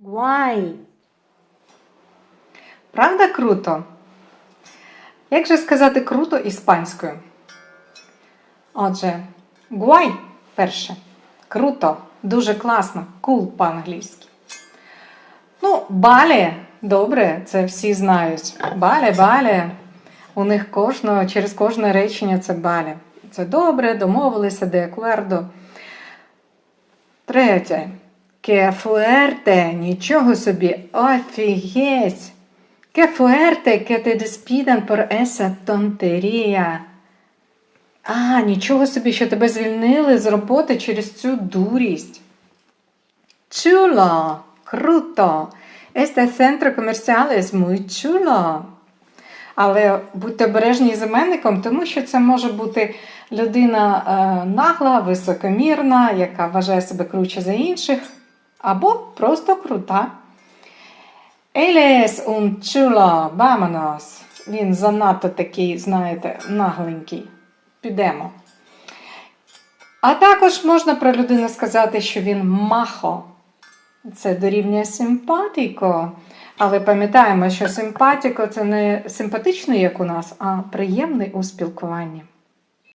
Guay. Правда круто? Як же сказати круто іспанською? Отже, гуай перше. Круто, дуже класно, cool по-англійськи. Ну, бале, добре, це всі знають. Бале, бале. У них кожного, через кожне речення це бале. Це добре, домовилися, де аквардо. Третє. Fuerte, нічого собі, офігеть. Fuerte que te despidan por esa tontería. А, нічого собі, що тебе звільнили з роботи через цю дурість. Chulo, круто. Este centro comercial es chulo. Але будьте обережні з іменником, тому що це може бути людина е, нагла, високомірна, яка вважає себе круче за інших, або просто крута. Es un chulo, vámonos. Він занадто такий, знаєте, нагленький. Підемо. А також можна про людину сказати, що він махо. Це дорівнює симпатіко. Але пам'ятаємо, що симпатіко це не симпатичний, як у нас, а приємний у спілкуванні.